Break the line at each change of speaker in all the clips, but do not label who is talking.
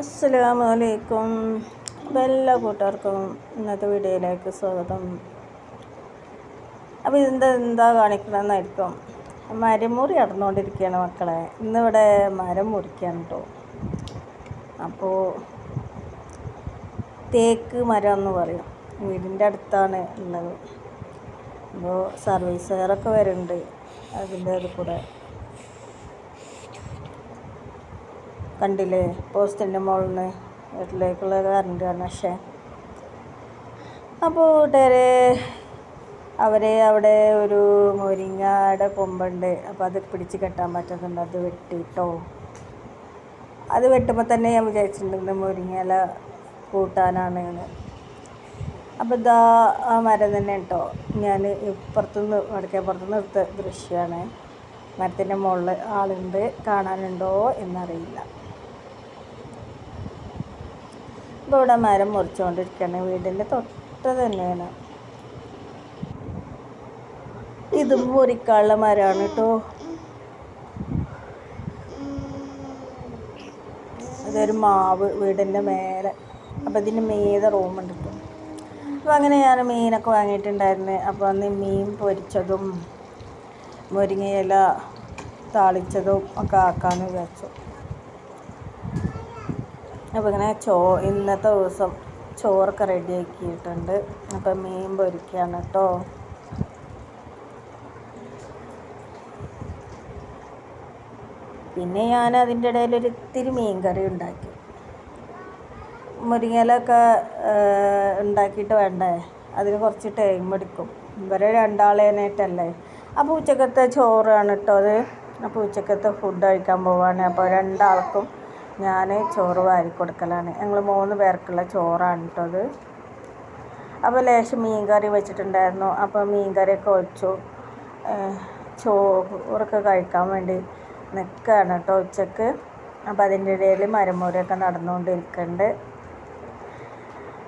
അസ്സലാമു അലൈക്കും എല്ലാ കൂട്ടുകാർക്കും ഇന്നത്തെ വീഡിയോയിലേക്ക് സ്വാഗതം. അപ്പോൾ ഇതെന്താ എന്താ കാണിക്കണമെന്നായിരിക്കും മരം മുറി അടന്നുകൊണ്ടിരിക്കുകയാണ് മക്കളെ. ഇന്നിവിടെ മരം മുറിക്കുകയാണ് കേട്ടോ അപ്പോൾ തേക്ക് മരം എന്ന് പറയും. വീടിന്റെ അടുത്താണ് ഉള്ളത്. അപ്പോൾ സർവീസുകാരൊക്കെ വരുന്നുണ്ട്. അതിന്റെ കൂടെ. കണ്ടില്ലേ? പോസ്റ്റിന്റെ മുകളിൽ നിന്ന് വീട്ടിലേക്കുള്ള കറണ്ട് കണക്ഷൻ അപ്പോൾ കൂട്ടുകാരെ അവരെ അവിടെ ഒരു മുരിങ്ങയുടെ കൊമ്പുണ്ട്. അപ്പോൾ അത് പിടിച്ച് കെട്ടാൻ പറ്റുന്നുണ്ട് അത് വെട്ടിട്ടോ. അത് വെട്ടുമ്പോൾ തന്നെ ഞാൻ വിചാരിച്ചിട്ടുണ്ട് മുരിങ്ങയില കൂട്ടാനാണ് അപ്പോൾ ഇതാ ആ മരം തന്നെ കേട്ടോ ഞാൻ ഇപ്പുറത്തുനിന്ന് വടക്കേ പുറത്തുനിന്ന് എടുത്ത ദൃശ്യമാണ് മരത്തിന്റെ മുകളിൽ ആളുണ്ട്. കാണാനുണ്ടോ എന്നറിയില്ല. ഇപ്പോൾ ഇവിടെ മരം മുറിച്ചുകൊണ്ടിരിക്കുകയാണ് വീടിന്റെ തൊട്ട് തന്നെയാണ്. ഇത് മുറിക്കാനുള്ള മരമാണ് കേട്ടോ ഇതൊരു മാവ് വീടിന്റെ മേലെ. അപ്പോൾ ഇതിന്റെ മീത റൂമുണ്ട് കേട്ടോ അപ്പോൾ അങ്ങനെ ഞാൻ മീനൊക്കെ വാങ്ങിയിട്ടുണ്ടായിരുന്നു. അപ്പോൾ അന്ന് മീൻ പൊരിച്ചതും മുരിങ്ങയില താളിച്ചതും ഒക്കെ ആക്കാമെന്ന് വിചാരിച്ചു. അപ്പോൾ ഇങ്ങനെ ചോ ഇന്നത്തെ ദിവസം ചോറൊക്കെ റെഡി ആക്കിയിട്ടുണ്ട്. അപ്പം മീൻ പൊരിക്കുകയാണ് കേട്ടോ പിന്നെ ഞാൻ അതിന്റെ ഇടയിൽ ഒരു ഇത്തിരി കറി ഉണ്ടാക്കി. മുരിങ്ങലൊക്കെ ഉണ്ടാക്കിയിട്ട് വേണ്ടേ? അതിന് കുറച്ച് ടൈം എടുക്കും. ഇവരെ രണ്ടാളേനായിട്ടല്ലേ? അപ്പോൾ ഉച്ചക്കത്തെ ചോറാണ് കേട്ടോ അത്. അപ്പോൾ ഉച്ചക്കത്തെ ഫുഡ് കഴിക്കാൻ പോവാണ്. അപ്പോൾ രണ്ടാൾക്കും ഞാൻ ചോറ് വാരി കൊടുക്കലാണ്. ഞങ്ങൾ മൂന്ന് പേർക്കുള്ള ചോറാണ് കേട്ടോ അത്. അപ്പോൾ ലേശം മീൻ കറി വെച്ചിട്ടുണ്ടായിരുന്നു. അപ്പോൾ മീൻ കറിയൊക്കെ വെച്ചു ചോറൊക്കെ കഴിക്കാൻ വേണ്ടി നിൽക്കുകയാണ് കേട്ടോ ഉച്ചയ്ക്ക്. അപ്പോൾ അതിന്റെ ഇടയിൽ മരമൂരൊക്കെ നടന്നുകൊണ്ടിരിക്കുന്നുണ്ട്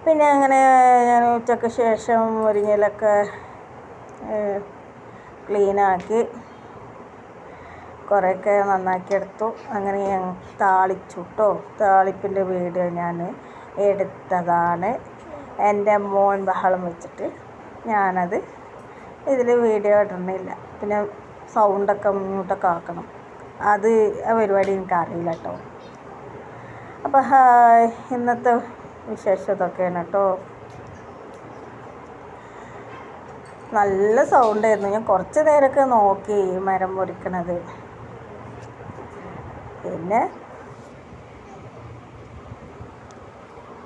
പിന്നെ അങ്ങനെ ഞാൻ ഉച്ചയ്ക്ക് ശേഷം മുരിങ്ങയിലൊക്കെ ക്ലീനാക്കി. കുറേയൊക്കെ നന്നാക്കി എടുത്തു അങ്ങനെ ഞാൻ താളിച്ചു കേട്ടോ താളിപ്പിന്റെ വീഡിയോ ഞാൻ എടുത്തതാണ്. എന്റെ മോൻ ബഹളം വെച്ചിട്ട് ഞാനത് ഇതിൽ വീഡിയോ ഇടണില്ല. പിന്നെ സൗണ്ടൊക്കെ മ്യൂട്ടൊക്കെ ആക്കണം. അത് ആ പരിപാടി എനിക്ക് അറിയില്ല കേട്ടോ അപ്പോൾ ഇന്നത്തെ വിശേഷം ഇതൊക്കെയാണ് കേട്ടോ. നല്ല സൗണ്ടായിരുന്നു. ഞാൻ കുറച്ച് നേരമൊക്കെ നോക്കി മരം മുറിക്കണത്. പിന്നെ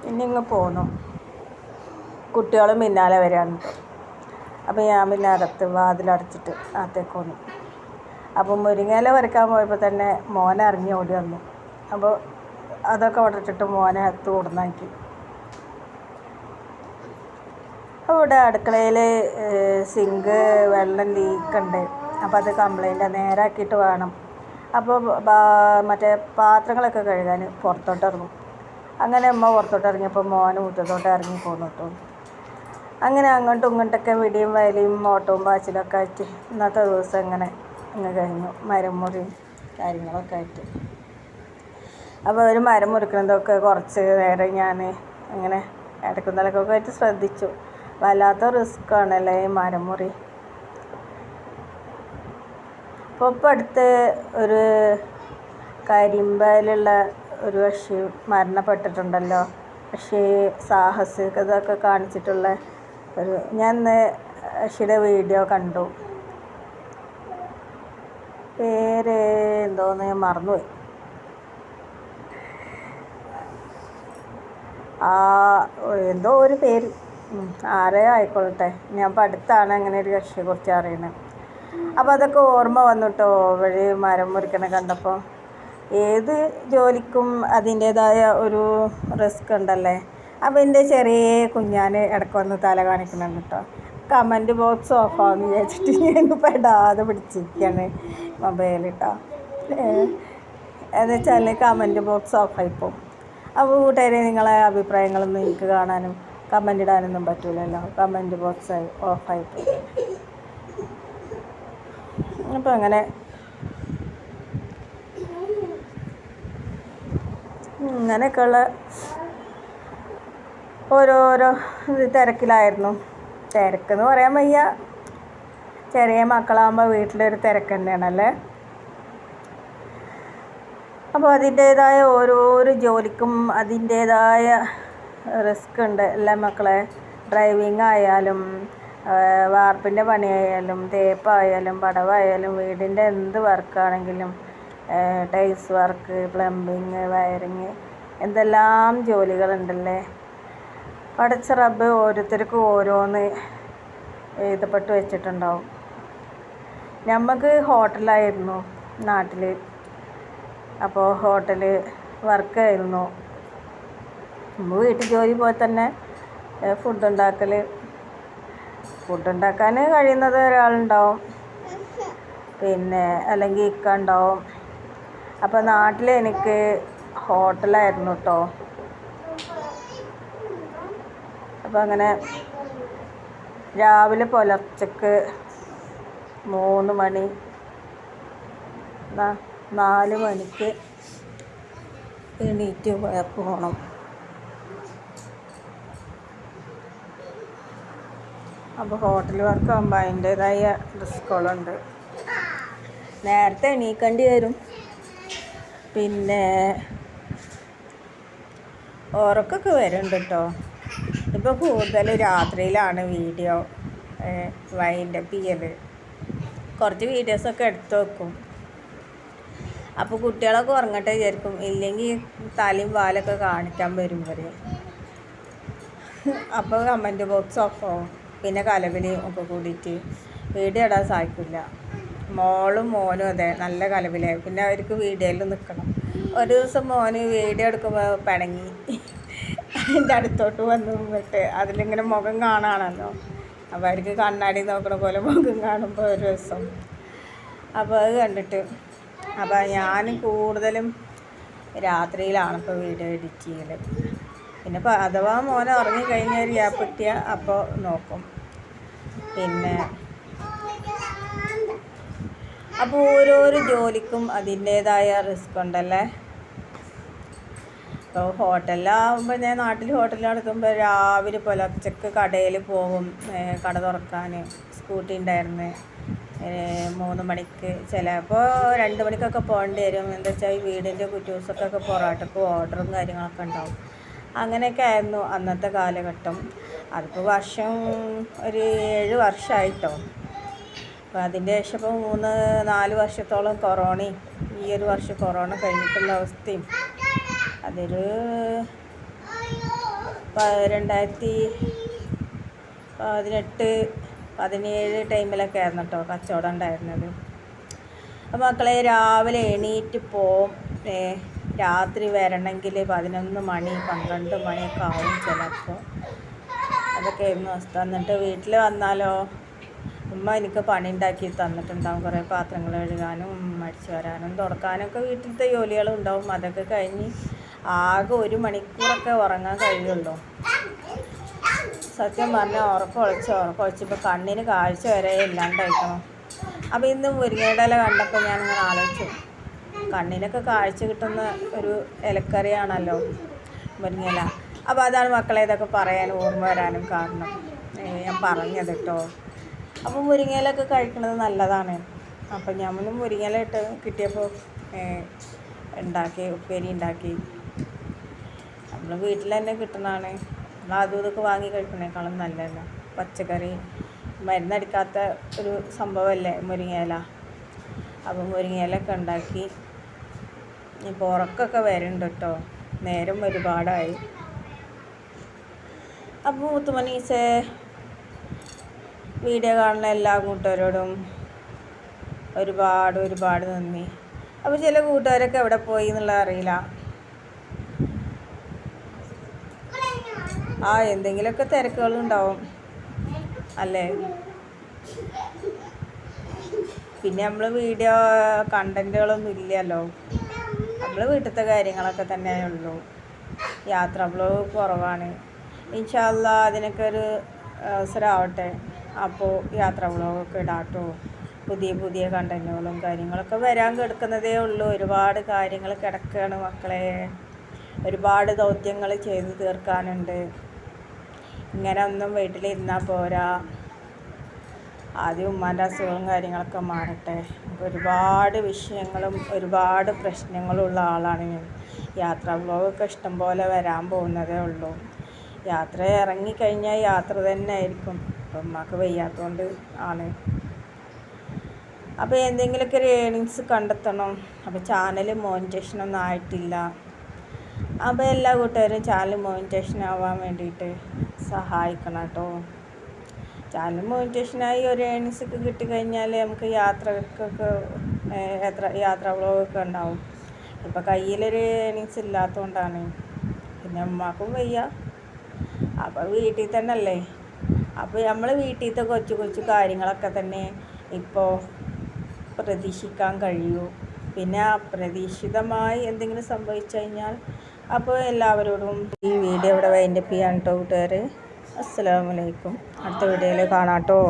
പിന്നെ ഇങ്ങ് പോന്നു. കുട്ടികളും പിന്നാലെ വരികയാണ് കേട്ടോ അപ്പോൾ ഞാൻ പിന്നെ അകത്ത് വാതിലടച്ചിട്ട് അകത്തേക്ക് വന്നു അപ്പോൾ മുരിങ്ങയില വരയ്ക്കാൻ പോയപ്പോൾ തന്നെ മോനെ ഇറങ്ങി ഓടി വന്നു. അപ്പോൾ അതൊക്കെ ഉടച്ചിട്ട് മോനെ അകത്ത് കൊടുന്നാക്കി ഇവിടെ അടുക്കളയിൽ സിങ്ക് വെള്ളം ലീക്കുണ്ട് അപ്പോൾ അത് കംപ്ലൈന്റ് നേരാക്കിയിട്ട് വേണം. അപ്പോൾ മറ്റേ പാത്രങ്ങളൊക്കെ കഴുകാൻ പുറത്തോട്ടിറങ്ങും. അങ്ങനെ അമ്മ പുറത്തോട്ട് ഇറങ്ങിയപ്പോൾ മോന് മുറ്റത്തോട്ട് ഇറങ്ങി പോന്നിട്ടു. അങ്ങനെ അങ്ങോട്ടും ഇങ്ങോട്ടൊക്കെ വിടിയും വയലിയും ഓട്ടവും പാച്ചിലൊക്കെ ആയിട്ട് ഇന്നത്തെ ദിവസം ഇങ്ങനെ ഇങ്ങനെ കഴിഞ്ഞു. മരം മുറിയും കാര്യങ്ങളൊക്കെ ആയിട്ട്. അപ്പോൾ ഒരു മരം മുറിക്കുന്നതൊക്കെ കുറച്ച് നേരം ഞാൻ ഇങ്ങനെ ഇടക്കുന്നതൊക്കെ ആയിട്ട് ശ്രദ്ധിച്ചു. വല്ലാത്ത റിസ്ക് ആണല്ലേ ഈ മരം മുറി. അപ്പോൾ ഇപ്പം അടുത്ത് ഒരു കരിമ്പയിലുള്ള ഒരു പക്ഷി മരണപ്പെട്ടിട്ടുണ്ടല്ലോ. പക്ഷേ സാഹസികതയൊക്കെ കാണിച്ചിട്ടുള്ള ഒരു ഞാൻ ഇന്ന് പക്ഷിയുടെ വീഡിയോ കണ്ടു. പേര് എന്തോന്ന് ഞാൻ മറന്നുപോയി. ആ എന്തോ ഒരു പേര്. ആരെയോ ആയിക്കോളട്ടെ ഞാൻ ഇപ്പം അടുത്താണ് അങ്ങനെ ഒരു കക്ഷിയെക്കുറിച്ച് അറിയുന്നത് അപ്പോൾ അതൊക്കെ ഓർമ്മ വന്നിട്ടോ വഴി മരം മുറിക്കണ കണ്ടപ്പോൾ ഏത് ജോലിക്കും അതിന്റേതായ ഒരു റിസ്ക് ഉണ്ടല്ലേ? അപ്പോൾ എന്റെ ചെറിയ കുഞ്ഞാൻ ഇടയ്ക്ക് വന്ന് തല കാണിക്കണം കേട്ടോ കമന്റ് ബോക്സ് ഓഫാന്ന് വിചാരിച്ചിട്ട് ഞാൻ പെടാതെ പിടിച്ചിരിക്കുകയാണ് മൊബൈൽ കേട്ടോ എന്ന് വെച്ചാൽ കമന്റ് ബോക്സ് ഓഫായിപ്പോൾ അപ്പോൾ കൂട്ടുകാരെ നിങ്ങളെ അഭിപ്രായങ്ങളൊന്നും എനിക്ക് കാണാനും കമന്റ് ഇടാനൊന്നും പറ്റില്ലല്ലോ കമന്റ് ബോക്സ് ഓഫായിപ്പോയി അപ്പോൾ അങ്ങനെ അങ്ങനെയൊക്കെയുള്ള ഓരോരോ തിരക്കിലായിരുന്നു. തിരക്കെന്ന് പറയാൻ വയ്യ. ചെറിയ മക്കളാകുമ്പോൾ വീട്ടിലൊരു തിരക്ക് തന്നെയാണല്ലേ? അപ്പോൾ അതിന്റേതായ ഓരോരോ ജോലിക്കും അതിന്റേതായ റിസ്ക് ഉണ്ട്. എല്ലാ മക്കളെ ഡ്രൈവിംഗ് ആയാലും വാർപ്പിന്റെ പണിയായാലും തേപ്പായാലും പടവായാലും വീടിന്റെ എന്ത് വർക്കാണെങ്കിലും ടൈൽസ് വർക്ക് പ്ലംബിങ് വയറിങ് എന്തെല്ലാം ജോലികളുണ്ടല്ലേ? പടച്ച റബ്ബ് ഓരോരുത്തർക്കും ഓരോന്ന് എഴുതപ്പെട്ട് വെച്ചിട്ടുണ്ടാവും. നമുക്ക് ഹോട്ടലായിരുന്നു നാട്ടിൽ അപ്പോൾ ഹോട്ടൽ വർക്കായിരുന്നു. വീട്ടിൽ ജോലി പോലെ തന്നെ ഫുഡ് ഉണ്ടാക്കൽ ഫുഡ് ഉണ്ടാക്കാൻ കഴിയുന്നത് ഒരാളുണ്ടാവും. പിന്നെ അല്ലെങ്കിൽ ഇക്ക ഉണ്ടാവും. അപ്പോൾ നാട്ടിൽ എനിക്ക് ഹോട്ടലായിരുന്നു കേട്ടോ അപ്പോൾ അങ്ങനെ രാവിലെ പുലർച്ചക്ക് മൂന്ന് മണി നാല് മണിക്ക് എണീറ്റ് പോകണം അപ്പോൾ ഹോട്ടൽ വർക്ക് ആകുമ്പോൾ അതിന്റേതായ റിസ്കുകളുണ്ട് നേരത്തെ എണീക്കേണ്ടി വരും. പിന്നെ ഉറക്കൊക്കെ വരുന്നുണ്ട് കേട്ടോ ഇപ്പോൾ കൂടുതൽ രാത്രിയിലാണ് വീഡിയോ വൈൻഡപ്പ് ചെയ്യൽ കുറച്ച് വീഡിയോസൊക്കെ എടുത്ത് വെക്കും. അപ്പോൾ കുട്ടികളൊക്കെ ഉറങ്ങട്ടെ വിചാരിക്കും. ഇല്ലെങ്കിൽ തലയും പാലൊക്കെ കാണിക്കാൻ വരും വരെ അപ്പോൾ കമന്റ് ബോക്സ് ഓഫ് ആവും. പിന്നെ കലവിലയും ഒക്കെ കൂടിയിട്ട് വീഡിയോ ഇടാൻ സാധിക്കില്ല. മോളും മോനും അതെ നല്ല കലവിലായി പിന്നെ അവർക്ക് വീഡിയോയിൽ നിൽക്കണം. ഒരു ദിവസം മോന് വീഡിയോ എടുക്കുമ്പോൾ പിണങ്ങി. എന്റെ അടുത്തോട്ട് വന്നു നിന്നിട്ട് അതിലിങ്ങനെ മുഖം കാണാണല്ലോ. അപ്പോൾ അവർക്ക് കണ്ണാടി നോക്കണ പോലെ മുഖം കാണുമ്പോൾ ഒരു ദിവസം അപ്പോൾ അത് കണ്ടിട്ട് അപ്പോൾ ഞാൻ കൂടുതലും രാത്രിയിലാണ് ഇപ്പോൾ വീഡിയോ എഡിറ്റ് ചെയ്യൽ പിന്നെ ഇപ്പോൾ അഥവാ മോനെ ഉറങ്ങിക്കഴിഞ്ഞാൽ ഗ്യാപ്പ് കിട്ടിയാൽ അപ്പോൾ നോക്കും. പിന്നെ അപ്പോൾ ഓരോരോ ജോലിക്കും അതിന്റേതായ റിസ്ക് ഉണ്ടല്ലേ? ഇപ്പോൾ ഹോട്ടലിലാവുമ്പോൾ ഞാൻ നാട്ടിൽ ഹോട്ടലിൽ നടക്കുമ്പോൾ രാവിലെ പുലർച്ചക്ക് കടയിൽ പോകും കട തുറക്കാൻ സ്കൂട്ടി ഉണ്ടായിരുന്നു മൂന്ന് മണിക്ക്. ചിലപ്പോൾ രണ്ട് മണിക്കൊക്കെ പോകേണ്ടി വരും. എന്താ വെച്ചാൽ ഈ വീടിന്റെ കുറ്റൂസൊക്കെ പൊറോട്ടക്ക് ഓർഡറും കാര്യങ്ങളൊക്കെ ഉണ്ടാവും. അങ്ങനെയൊക്കെ ആയിരുന്നു അന്നത്തെ കാലഘട്ടം. അതിപ്പോൾ വർഷം ഒരു ഏഴ് വർഷമായിട്ടോ അപ്പോൾ അതിന്റെ ശേഷം ഇപ്പോൾ മൂന്ന് നാല് വർഷത്തോളം കൊറോണയും ഈ ഒരു വർഷം കൊറോണ കഴിഞ്ഞിട്ടുള്ള അവസ്ഥയും. അതൊരു രണ്ടായിരത്തി പതിനെട്ട് പതിനേഴ് ടൈമിലൊക്കെ ആയിരുന്നു കേട്ടോ കച്ചവടം ഉണ്ടായിരുന്നത്. അപ്പോൾ മക്കളെ രാവിലെ എണീറ്റ് ഏ, രാത്രി വരണമെങ്കിൽ പതിനൊന്ന് മണി പന്ത്രണ്ട് മണിയൊക്കെ ആവും ചിലപ്പോൾ. അതൊക്കെ ആയിരുന്നു അവസ്ഥ. എന്നിട്ട് വീട്ടിൽ വന്നാലോ? ഉമ്മ എനിക്ക് പണി ഉണ്ടാക്കി തന്നിട്ടുണ്ടാവും. കുറേ പാത്രങ്ങൾ കഴുകാനും മടിച്ചു വരാനും തുറക്കാനൊക്കെ വീട്ടിലത്തെ ജോലികളും ഉണ്ടാവും. അതൊക്കെ കഴിഞ്ഞ് ആകെ ഒരു മണിക്കൂറൊക്കെ ഉറങ്ങാൻ കഴിയുള്ളൂ. സത്യം പറഞ്ഞാൽ ഉറക്കം ഒളിച്ച് ഉറക്കം ഒളിച്ചപ്പോൾ കണ്ണിന് കാഴ്ച വരെ ഇല്ലാണ്ടായിരിക്കണം അപ്പോൾ ഇന്ന് മുരിങ്ങയുടെ ഇല കണ്ടപ്പോൾ ഞാനിങ്ങനെ ആലോചിച്ചു. കണ്ണിനൊക്കെ കാഴ്ച കിട്ടുന്ന ഒരു ഇലക്കറിയാണല്ലോ മുരിങ്ങല അപ്പോൾ അതാണ് മക്കളെ ഇതൊക്കെ പറയാൻ ഓർമ്മ വരാനും കാരണം. ഞാൻ പറഞ്ഞത് കേട്ടോ. അപ്പോൾ മുരിങ്ങയിലൊക്കെ കഴിക്കുന്നത് നല്ലതാണ്. അപ്പം ഞമ്മളും മുരിങ്ങല ഇട്ട് കിട്ടിയപ്പോൾ ഉണ്ടാക്കി ഉപ്പേരി ഉണ്ടാക്കി. നമ്മൾ വീട്ടിൽ തന്നെ കിട്ടുന്നതാണ്. നമ്മൾ അതും ഇതൊക്കെ വാങ്ങി കഴിക്കുന്നേക്കാളും നല്ലതല്ല. പച്ചക്കറി മരുന്നടിക്കാത്ത ഒരു സംഭവമല്ലേ മുരിങ്ങയില. അപ്പോൾ മുരിങ്ങയിലൊക്കെ ഉണ്ടാക്കി ഇപ്പോൾ ഉറക്കമൊക്കെ വരുന്നുണ്ട് കേട്ടോ നേരം ഒരുപാടായി. അപ്പോൾ മുത്തുമണീസേ വീഡിയോ കാണുന്ന എല്ലാ കൂട്ടുകാരോടും ഒരുപാട് ഒരുപാട് നന്ദി. അപ്പോൾ ചില കൂട്ടുകാരൊക്കെ എവിടെ പോയി എന്നുള്ളത് അറിയില്ല. ആ എന്തെങ്കിലുമൊക്കെ തിരക്കുകളുണ്ടാവും. അല്ലേ? പിന്നെ നമ്മൾ വീഡിയോ കണ്ടന്റുകളൊന്നും ഇല്ലല്ലോ. നമ്മൾ വീട്ടിലത്തെ കാര്യങ്ങളൊക്കെ തന്നെ ഉള്ളൂ യാത്ര ബ്ലോഗ് കുറവാണ്. ഇൻഷാല്ല അതിനൊക്കെ ഒരു അവസരമാവട്ടെ അപ്പോൾ യാത്ര ബ്ലോഗൊക്കെ ഇടാട്ടോ. പുതിയ പുതിയ കണ്ടന്റുകളും കാര്യങ്ങളൊക്കെ വരാൻ കിടക്കുന്നതേ ഉള്ളൂ. ഒരുപാട് കാര്യങ്ങൾ കിടക്കുകയാണ് മക്കളെ. ഒരുപാട് ദൗത്യങ്ങൾ ചെയ്തു തീർക്കാനുണ്ട്. ഇങ്ങനെ ഒന്നും വീട്ടിലിരുന്നാൽ പോരാ. ആദ്യം ഉമ്മാന്റെ അസുഖവും കാര്യങ്ങളൊക്കെ മാറട്ടെ. ഒരുപാട് വിഷയങ്ങളും ഒരുപാട് പ്രശ്നങ്ങളും ഉള്ള ആളാണ് ഞാൻ. യാത്രാ ബ്ലോഗൊക്കെ ഇഷ്ടം പോലെ വരാൻ പോകുന്നതേ ഉള്ളൂ. യാത്ര ഇറങ്ങിക്കഴിഞ്ഞാൽ യാത്ര തന്നെ ആയിരിക്കും. അപ്പം ഉമ്മാക്ക് വയ്യാത്തതുകൊണ്ട് ആണ്. അപ്പോൾ എന്തെങ്കിലുമൊക്കെ ഒരു ഏണിങ്സ് കണ്ടെത്തണം. അപ്പോൾ ചാനൽ മോണിറ്റേഷൻ ഒന്നും ആയിട്ടില്ല. അപ്പോൾ എല്ലാ കൂട്ടുകാരും ചാനൽ മോണിറ്റേഷൻ ആവാൻ വേണ്ടിയിട്ട് സഹായിക്കണം കേട്ടോ. ചാനൽ മോണിറ്റേഷനായി ഒരു ഏണിങ്സ് ഒക്കെ കിട്ടിക്കഴിഞ്ഞാൽ നമുക്ക് യാത്രക്കൊക്കെ യാത്ര യാത്രാ വ്ളോഗൊക്കെ ഉണ്ടാവും. ഇപ്പം കയ്യിലൊരു ഏണിങ്സ് ഇല്ലാത്തതുകൊണ്ടാണ് പിന്നെ അമ്മക്കും വയ്യ. അപ്പോൾ വീട്ടിൽ തന്നെ അല്ലേ അപ്പോൾ നമ്മൾ വീട്ടിലത്തെ കൊച്ചു കൊച്ചു കാര്യങ്ങളൊക്കെ തന്നെ ഇപ്പോൾ പ്രതീക്ഷിക്കാൻ കഴിയൂ. പിന്നെ അപ്രതീക്ഷിതമായി എന്തെങ്കിലും സംഭവിച്ചു കഴിഞ്ഞാൽ അപ്പോൾ എല്ലാവരോടും ഈ വീഡിയോ ഇവിടെ വൈൻഡപ്പ് ചെയ്യാൻ കേട്ടോ കൂട്ടുകാർ അസ്സലാമലൈക്കും അടുത്ത വീഡിയോയിൽ കാണാം കേട്ടോ